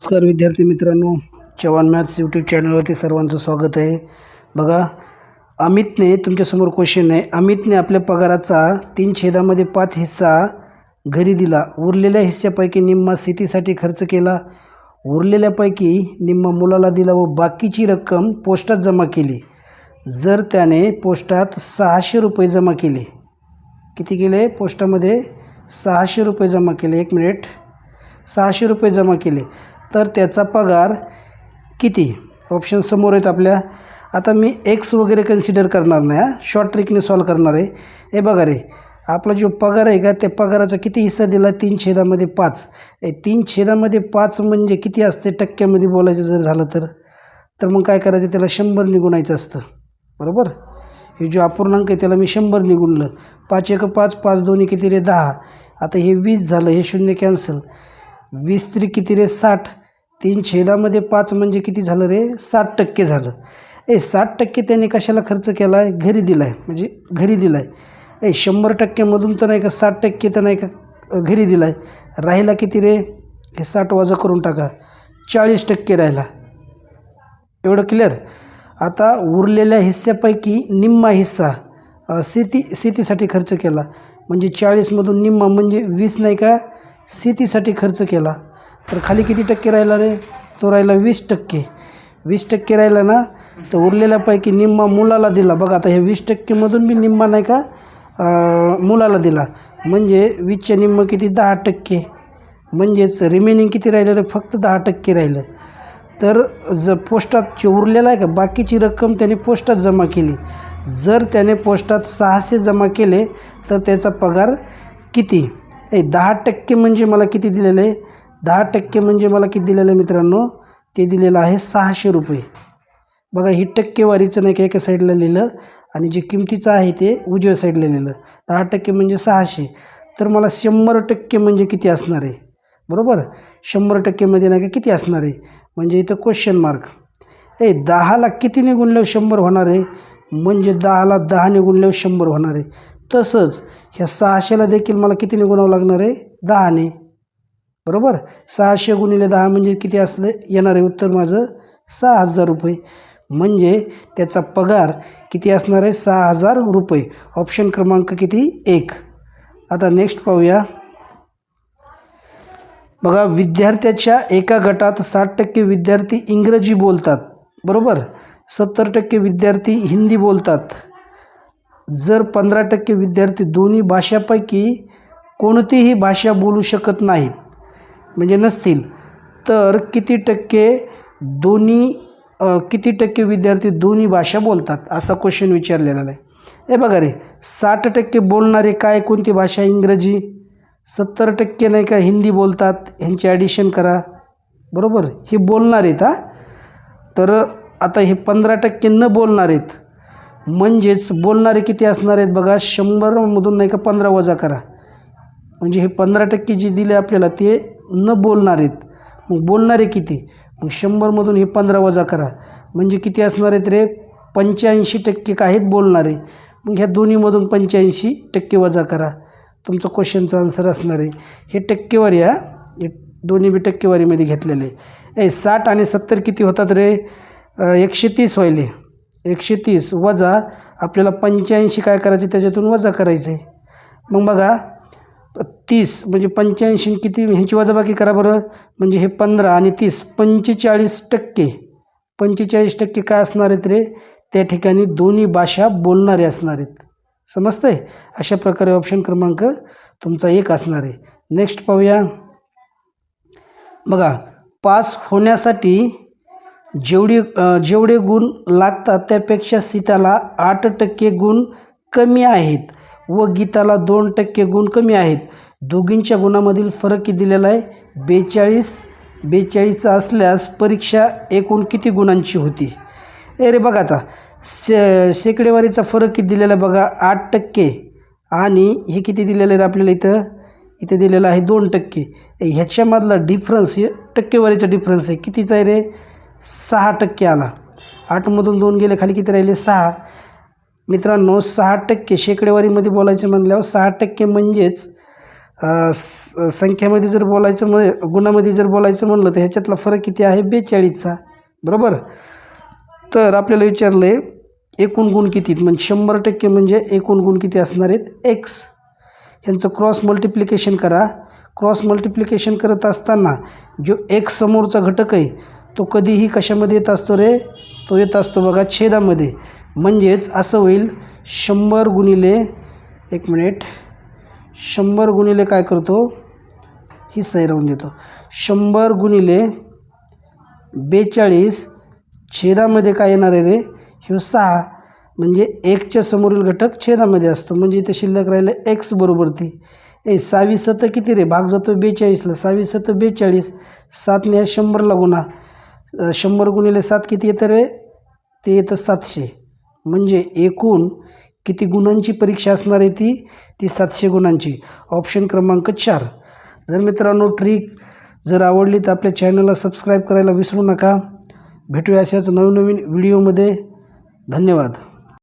नमस्कार विद्यार्थी मित्रांनो चव्हाण मॅथ्स यूट्यूब चॅनलवरती सर्वांचं स्वागत आहे. बघा अमितने तुमच्यासमोर क्वेश्चन आहे. अमितने आपल्या पगाराचा तीन छेदामध्ये पाच हिस्सा घरी दिला. उरलेल्या हिस्स्यापैकी निम्मा शेतीसाठी खर्च केला. उरलेल्यापैकी निम्मा मुलाला दिला व बाकीची रक्कम पोस्टात जमा केली. जर त्याने पोस्टात सहाशे रुपये जमा केले. किती केले? पोस्टामध्ये सहाशे रुपये जमा केले. एक मिनिट सहाशे रुपये जमा केले. तर त्याचा पगार किती? ऑप्शन समोर आहेत आपल्या. आता मी एक्स वगैरे कन्सिडर करणार नाही हा. शॉर्ट ट्रिकने सॉल्व करणार आहे. हे बघा रे आपला जो पगार आहे का त्या पगाराचा किती हिस्सा दिला? तीन छेदामध्ये पाच. ए तीन छेदामध्ये पाच म्हणजे किती असते? टक्क्यामध्ये बोलायचं जर झालं तर. तर मग काय करायचं? त्याला शंभर निगुणायचं असतं. बरोबर? हे जो अपूर्णांक आहे त्याला मी शंभर निगुणलं. पाच एक पाच पाच दोन्ही किती रे? दहा. आता हे वीस झालं हे शून्य कॅन्सल वीस तरी किती रे? साठ. तीन छेदामध्ये पाच म्हणजे किती झालं रे? साठ टक्के झालं. ए साठ टक्के त्याने कशाला खर्च केला आहे घरी दिला आहे म्हणजे घरी दिला आहे ए शंभर टक्क्यामधून तर नाही का साठ टक्के तर नाही का घरी दिला आहे राहिला किती रे? हे साठ वाजा करून टाका. चाळीस टक्के राहिला. एवढं क्लिअर आता उरलेल्या हिस्स्यापैकी निम्मा हिस्सा शेती शेतीसाठी खर्च केला. म्हणजे चाळीसमधून निम्मा म्हणजे वीस नाही का? शेतीसाठी खर्च केला. तर खाली किती टक्के राहिला रे? तो राहिला वीस टक्के. वीस टक्के राहिला ना तर उरलेल्यापैकी निम्मा मुलाला दिला. बघा आता हे वीस टक्केमधून बी निम्मा नाही का? मुलाला दिला. म्हणजे वीसच्या निम्म किती? दहा टक्के. म्हणजेच रिमेनिंग किती राहिलं रे? फक्त दहा टक्के राहिलं. तर ज पोस्टात जे उरलेला आहे का? बाकीची रक्कम त्याने पोस्टात जमा केली. जर त्याने पोस्टात सहाशे जमा केले तर त्याचा पगार किती? ए दहा टक्के म्हणजे मला किती दिलेलं? आहे दहा टक्के म्हणजे मला किती दिलेलं आहे मित्रांनो? ते दिलेलं आहे सहाशे रुपये. बघा ही टक्केवारीचं नाही का एका साईडला लिहिलं आणि जे किमतीचं आहे ते उजव्या साईडला लिहिलं. दहा टक्के म्हणजे सहाशे. तर मला शंभर टक्के म्हणजे किती असणार आहे? बरोबर? शंभर टक्केमध्ये नाही का किती असणार आहे? म्हणजे इथं क्वेश्चन मार्क ए दहाला कितीने गुणल्यावर शंभर होणार आहे? म्हणजे दहाला दहाने गुणल्यावर शंभर होणार आहे. तसंच ह्या सहाशेला देखील मला कितीने गुणावं लागणार आहे? दहाने. बरोबर? सहाशे गुणिले दहा म्हणजे किती असले? येणार आहे उत्तर माझं सहा हजार रुपये. म्हणजे त्याचा पगार किती असणार आहे? सहा हजार रुपये. ऑप्शन क्रमांक किती? एक. आता नेक्स्ट पाहूया. बघा विद्यार्थ्याच्या एका गटात साठ टक्के विद्यार्थी इंग्रजी बोलतात. बरोबर? सत्तर टक्के विद्यार्थी हिंदी बोलतात. जर पंधरा टक्के विद्यार्थी दोन्ही भाषापैकी कोणतीही भाषा बोलू शकत नाहीत म्हणजे नसतील तर किती टक्के दोन्ही किती टक्के विद्यार्थी दोन्ही भाषा बोलतात? असा क्वेश्चन विचारलेला आहे हे बघा रे साठ टक्के बोलणारे काय कोणती भाषा? इंग्रजी. सत्तर टक्के नाही का हिंदी बोलतात? ह्यांचे ॲडिशन करा. बरोबर? हे बोलणार आहेत हा? तर आता हे पंधरा टक्के न बोलणार आहेत म्हणजेच बोलणारे किती असणार आहेत बघा शंभरमधून नाही का पंधरा वजा करा. म्हणजे हे पंधरा टक्के जे दिले आपल्याला ते न बोलणार आहेत. मग बोलणारे किती? मग शंभरमधून हे पंधरा वजा करा. म्हणजे किती असणार आहेत रे? पंच्याऐंशी टक्के काय आहेत बोलणारे? मग ह्या दोन्हीमधून पंच्याऐंशी टक्के वजा करा. तुमचं क्वेश्चनचं आन्सर असणार आहे. हे टक्केवारी हा हे दोन्ही बी टक्केवारीमध्ये घेतलेले आहे. ए साठ आणि सत्तर किती होतात रे? एकशे तीस व्हायले. एकशे तीस वजा आपल्याला पंच्याऐंशी काय करायचे? त्याच्यातून वजा करायचे. मग बघा तीस म्हणजे पंच्याऐंशी किती? ह्याची वजाबाकी करा बरं. म्हणजे हे पंधरा आणि तीस पंचेचाळीस टक्के. पंचेचाळीस टक्के काय असणार आहेत रे? त्या ठिकाणी दोन्ही भाषा बोलणारे असणार आहेत. समजतंय? अशा प्रकारे ऑप्शन क्रमांक तुमचा एक असणार आहे. नेक्स्ट पाहूया. बघा पास होण्यासाठी जेवढे जेवढे गुण लागतात त्यापेक्षा सीताला आठ टक्के गुण कमी आहेत व गीताला दोन टक्के गुण कमी आहेत. दोघींच्या गुणामधील फरक किती दिलेला आहे? बेचाळीस बेचाळीसचा असल्यास परीक्षा एकूण किती गुणांची होती? ए रे बघा आता शे शेकडेवारीचा फरक किती दिलेला आहे बघा? आठ टक्के. आणि हे किती दिलेलं आहे रे आपल्याला इथं? इथे दिलेलं आहे दोन टक्के. ह्याच्यामधला डिफरन्स हे टक्केवारीचा डिफरन्स आहे. कितीचा आहे रे? सहा टक्के आला. आठमधून दोन गेले खाली किती राहिले? सहा. मित्रांनो सहा टक्के. शेकडेवारीमध्ये बोलायचं म्हणल्यावर सहा टक्के म्हणजेच स संख्यामध्ये जर बोलायचं म्हण गुणामध्ये जर बोलायचं म्हणलं तर ह्याच्यातला फरक किती आहे? बेचाळीसचा. बरोबर? तर आपल्याला विचारलं आहे एकूण गुण किती म्हणजे शंभर टक्के म्हणजे एकूण गुण किती असणार आहेत? एक्स ह्यांचं क्रॉस मल्टिप्लिकेशन करा. क्रॉस मल्टिप्लिकेशन करत असताना जो एक्स समोरचा घटक आहे तो कधीही कशामध्ये येत असतो रे? तो येत असतो बघा छेदामध्ये. म्हणजेच असं होईल शंभर गुणिले एक मिनिट शंभर गुणिले काय करतो? ही सही राहून देतो. शंभर गुणिले बेचाळीस छेदामध्ये काय येणार आहे रे? ह्यो सहा म्हणजे एकच्या समोरील घटक छेदामध्ये असतो. म्हणजे इथे शिल्लक राहिलं एक्स बरोबर ती. ए सहावी सतं किती रे? भाग जातो बेचाळीसला. सहावी सतं बेचाळीस. सातने शंभरला गुणा. शंभर गुणिले सात किती येतं रे? ते येतं सातशे. म्हणजे एकूण किती गुणांची परीक्षा असणार आहे ती? ती सातशे गुणांची. ऑप्शन क्रमांक चार. जर मित्रांनो ट्रिक जर आवडली तर आपल्या चॅनलला सबस्क्राईब करायला विसरू नका. भेटूया अशाच नवनवीन व्हिडिओमध्ये धन्यवाद.